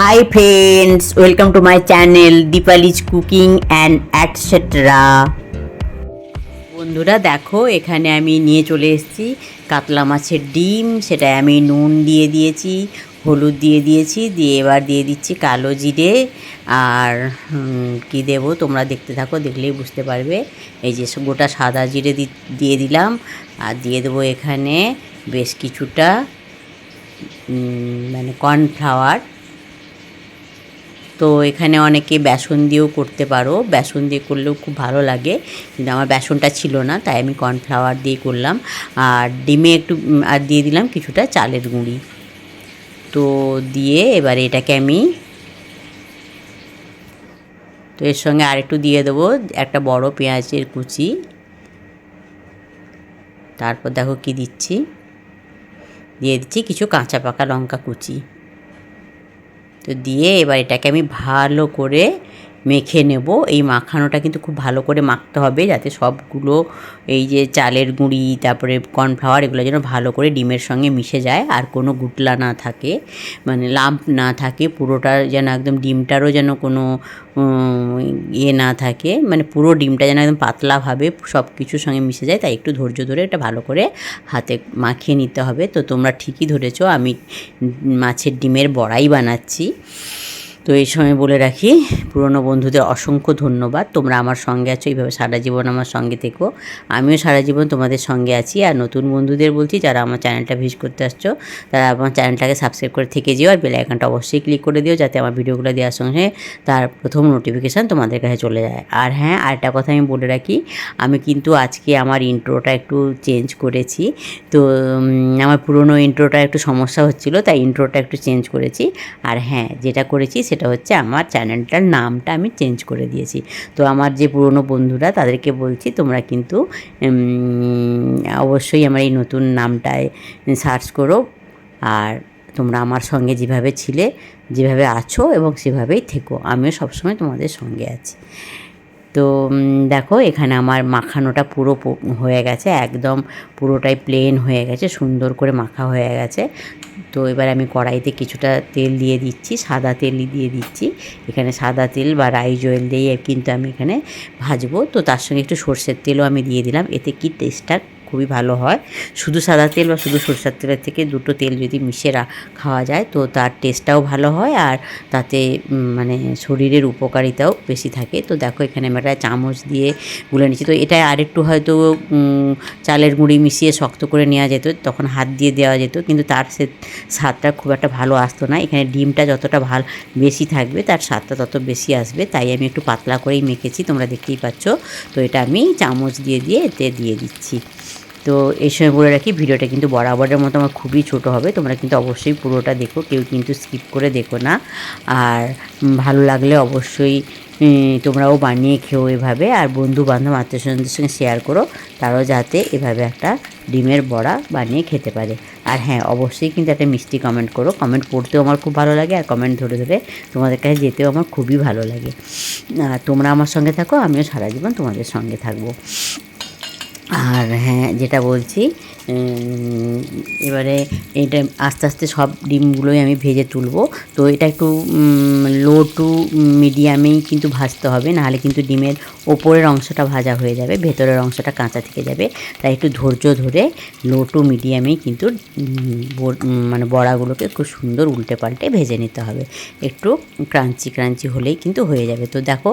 Hi friends welcome to my channel Dipali's cooking and etcetera বন্ধুরা, দেখো, এখানে আমি নিয়ে চলে এসেছি কাতলা মাছের ডিম। সেটা আমি নুন দিয়ে দিয়েছি, হলুদ দিয়ে দিয়েছি, দিয়ে এবার দিয়ে দিচ্ছি কালো জিরে। আর কি দেবো, তোমরা দেখতে থাকো, দেখলেই বুঝতে পারবে। এই যে গোটা সাদা জিরে দিয়ে দিলাম। আর দিয়ে দেবো এখানে বেশ কিছুটা মানে কর্নফ্লাওয়ার তো এখানে অনেকে বেসন দিয়েও করতে পারো। বেসন দিয়ে করলেও খুব ভালো লাগে। কিন্তু আমার বেসনটা ছিল না, তাই আমি কর্নফ্লাওয়ার দিয়ে করলাম। আর ডিমে একটু আর দিয়ে দিলাম কিছুটা চালের গুঁড়ি। তো দিয়ে এবারে এটাকে আমি, তো এর সঙ্গে আরেকটু দিয়ে দেবো, একটা বড় পেঁয়াজের কুচি। তারপর দেখো কি দিচ্ছি। দিয়ে দিচ্ছি কিছু কাঁচা পাকা লঙ্কা কুচি। তো দিয়ে এবার এটাকে আমি ভালো করে মেখে নেব। এই মাখানোটা কিন্তু খুব ভালো করে মাখতে হবে যাতে সবগুলো এই যে চালের গুঁড়ি, তারপরে কর্নফ্লাওয়ার এগুলো যেন ভালো করে ডিমের সঙ্গে মিশে যায় আর কোনো গুটলা না থাকে। মানে লাম্প না থাকে, পুরোটা যেন একদম ডিমটারও যেন কোনো ইয়ে না থাকে। মানে পুরো ডিমটা যেন একদম পাতলাভাবে সব কিছুর সঙ্গে মিশে যায়, তাই একটু ধৈর্য ধরে এটা ভালো করে হাতে মাখিয়ে নিতে হবে। তো তোমরা ঠিকই ধরেছো, আমি মাছের ডিমের বড়াই বানাচ্ছি। তো এই সময় বলে রাখি, পুরনো বন্ধুদের অসংখ্য ধন্যবাদ। তোমরা আমার সঙ্গে আছো, এইভাবে সারা জীবন আমার সঙ্গে থেকো। আমিও সারা জীবন তোমাদের সঙ্গে আছি। আর নতুন বন্ধুদের বলছি, যারা আমার চ্যানেলটা ভিজিট করতে আসছো, তারা আমার চ্যানেলটাকে সাবস্ক্রাইব করে থেকে যেও। আর বেল আইকনটা অবশ্যই ক্লিক করে দিও, যাতে আমার ভিডিওগুলো দেওয়ার সঙ্গে তার প্রথম নোটিফিকেশান তোমাদের কাছে চলে যায়। আর হ্যাঁ আরেকটা কথা আমি বলে রাখি, আমি কিন্তু আজকে আমার ইন্ট্রোটা একটু চেঞ্জ করেছি। তো আমার পুরনো ইন্ট্রোটা একটু সমস্যা হচ্ছিল, তাই ইন্ট্রোটা একটু চেঞ্জ করেছি। আর হ্যাঁ যেটা করেছি সেটা হচ্ছে আমার চ্যানেলটার নামটা আমি চেঞ্জ করে দিয়েছি। তো আমার যে পুরনো বন্ধুরা তাদেরকে বলছি, তোমরা কিন্তু অবশ্যই আমার এই নতুন নামটায় সার্চ করো। আর তোমরা আমার সঙ্গে যেভাবে ছিলে, যেভাবে আছো এবং সেভাবেই থেকো। আমিও সবসময় তোমাদের সঙ্গে আছি। তো দেখো এখানে আমার মাখানোটা পুরো হয়ে গেছে, একদম পুরোটাই প্লেন হয়ে গেছে, সুন্দর করে মাখা হয়ে গেছে। তো এবার আমি কড়াইতে কিছুটা তেল দিয়ে দিচ্ছি, সাদা তেলই দিয়ে দিচ্ছি। এখানে সাদা তেল বা রাইস অয়েল দিয়ে কিন্তু আমি এখানে ভাজবো। তো তার সঙ্গে একটু সর্ষের তেলও আমি দিয়ে দিলাম, এতে কি টেস্টটা খুবই ভালো হয়। শুধু সাদা তেল বা শুধু সরষের তেলের থেকে দুটো তেল যদি মিশিয়ে রা- খাওয়া যায়, তো তার টেস্টটাও ভালো হয় আর তাতে মানে শরীরের উপকারিতাও বেশি থাকে। তো দেখো এখানে আমি একটা চামচ দিয়ে গুলে নিচ্ছি তো এটা আরেকটু হয়তো চালের গুঁড়ি মিশিয়ে শক্ত করে নেওয়া যেত, তখন হাত দিয়ে দেওয়া যেত, কিন্তু তার সে স্বাদটা খুব একটা ভালো আসতো না। এখানে ডিমটা যতটা ভালো, বেশি থাকবে, তার স্বাদটা তত বেশি আসবে। তাই আমি একটু পাতলা করেই মেখেছি, তোমরা দেখতেই পাচ্ছ। তো এটা আমি চামচ দিয়ে দিয়ে এতে দিয়ে দিচ্ছি। তো এই সময় বলে রাখি, ভিডিওটা কিন্তু বরাবরের মতো আমার খুবই ছোট হবে। তোমরা কিন্তু অবশ্যই পুরোটা দেখো, কেউ কিন্তু স্কিপ করে দেখো না। আর ভালো লাগলে অবশ্যই তোমরাও বানিয়ে খেও এভাবে। আর বন্ধু বান্ধব আত্মীয় স্বজনদের সঙ্গে শেয়ার করো, তারাও যাতে এভাবে একটা ডিমের বড়া বানিয়ে খেতে পারে। আর হ্যাঁ অবশ্যই কিন্তু একটা মিষ্টি কমেন্ট করো। কমেন্ট পড়তেও আমার খুব ভালো লাগে, আর কমেন্ট ধরে ধরে তোমাদের কাছে যেতেও আমার খুবই ভালো লাগে। আর তোমরা আমার সঙ্গে থাকো, আমিও সারা জীবন তোমাদের সঙ্গে থাকব। আর হ্যাঁ যেটা বলছি এবারে এটা আস্তে আস্তে সব ডিমগুলোই আমি ভেজে তুলব। তো এটা একটু লো টু মিডিয়ামেই কিন্তু ভাজতে হবে, নাহলে কিন্তু ডিমের ওপরের অংশটা ভাজা হয়ে যাবে, ভেতরের অংশটা কাঁচা থেকে যাবে। তাই একটু ধৈর্য ধরে লো টু মিডিয়ামেই কিন্তু মানে বড়াগুলোকে খুব সুন্দর উল্টে পাল্টে ভেজে নিতে হবে। একটু ক্রাঞ্চি ক্রাঞ্চি হলেই কিন্তু হয়ে যাবে। তো দেখো,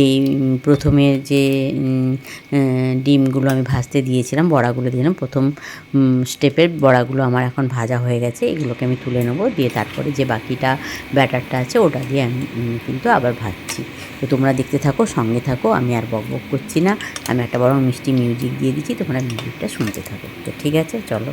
এই প্রথমে যে ডিমগুলো আমি ভাজতে দিয়েছিলাম, বড়াগুলো দিয়েছিলাম, প্রথম স্টেপের বড়াগুলো আমার এখন ভাজা হয়ে গেছে, এগুলোকে আমি তুলে নেব, দিয়ে তারপরে যে বাকিটা ব্যাটারটা আছে ওটা দিয়ে আমি কিন্তু আবার ভাজছি। তো তোমরা দেখতে থাকো, সঙ্গে থাকো, আমি আর বক বক করছি না। আমি একটা বড় মিষ্টি মিউজিক দিয়ে দিচ্ছি, তোমরা মিউজিকটা শুনতে থাকো। তো ঠিক আছে, চলো।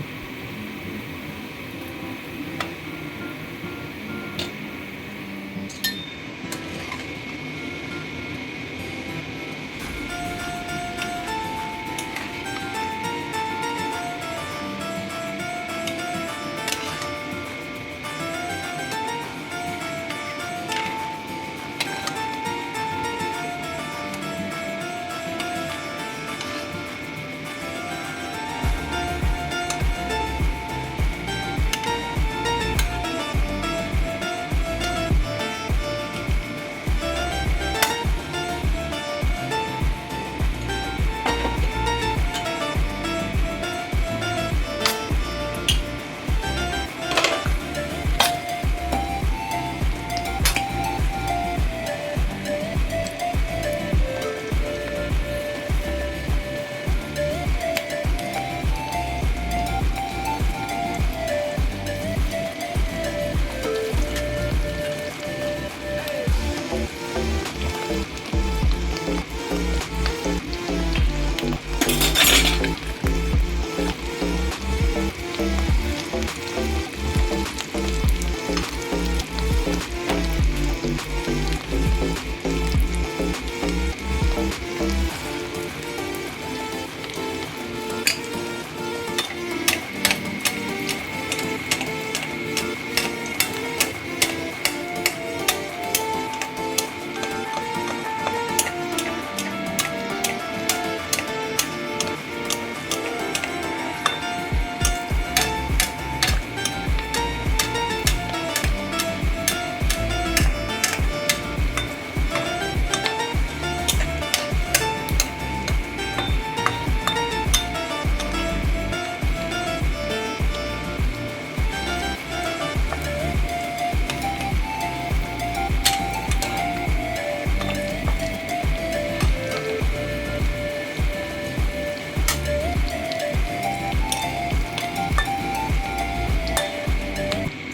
ちょっと。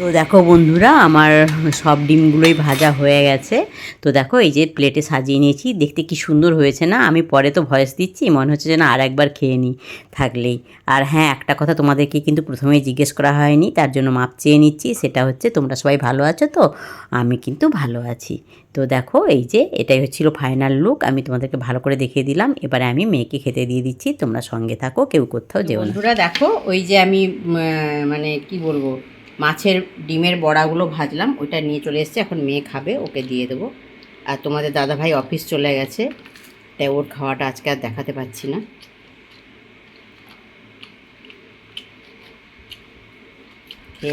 তো দেখো বন্ধুরা, আমার সব ডিমগুলোই ভাজা হয়ে গেছে। তো দেখো, এই যে প্লেটে সাজিয়ে নিয়েছি, দেখতে কি সুন্দর হয়েছে না? আমি পরে তো ভয়েস দিচ্ছি, মনে হচ্ছে যেন আর একবার খেয়ে নিই থাকলেই। আর হ্যাঁ একটা কথা তোমাদেরকে কিন্তু প্রথমেই জিজ্ঞেস করা হয়নি, তার জন্য মাপ চেয়ে নিচ্ছি, সেটা হচ্ছে তোমরা সবাই ভালো আছো তো? আমি কিন্তু ভালো আছি। তো দেখো, এই যে এটাই হচ্ছিল ফাইনাল লুক আমি তোমাদেরকে ভালো করে দেখিয়ে দিলাম, এবারে আমি মেয়েকে খেতে দিয়ে দিচ্ছি, তোমরা সঙ্গে থাকো, কেউ কোথাও যেও না। দেখো, ওই যে আমি মানে কি বলব মাছের ডিমের বড়াগুলো ভাজলাম, ওইটা নিয়ে চলে এসেছে, এখন মেয়ে খাবে, ওকে দিয়ে দেবো। আর তোমাদের দাদা ভাই অফিস চলে গেছে, তাই ওর খাওয়াটা আজকে আর দেখাতে পাচ্ছি না।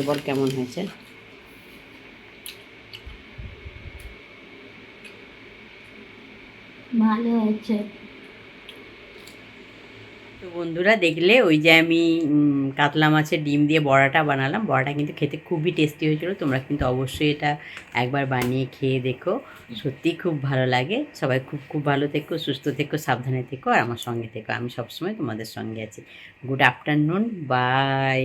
বল কেমন হয়েছে। ভালো হয়েছে। বন্ধুরা দেখলে ওই যে আমি কাতলা মাছের ডিম দিয়ে বড়াটা বানালাম। বড়াটা কিন্তু খেতে খুবই টেস্টি হয়েছিল। তোমরা কিন্তু অবশ্যই এটা একবার বানিয়ে খেয়ে দেখো। সত্যি খুব ভালো লাগে। সবাই খুব খুব ভালো থেকো, সুস্থ থেকো, সাবধানে থেকো আর আমার সঙ্গে থেকো। আমি সবসময় তোমাদের সঙ্গে আছি। Good afternoon by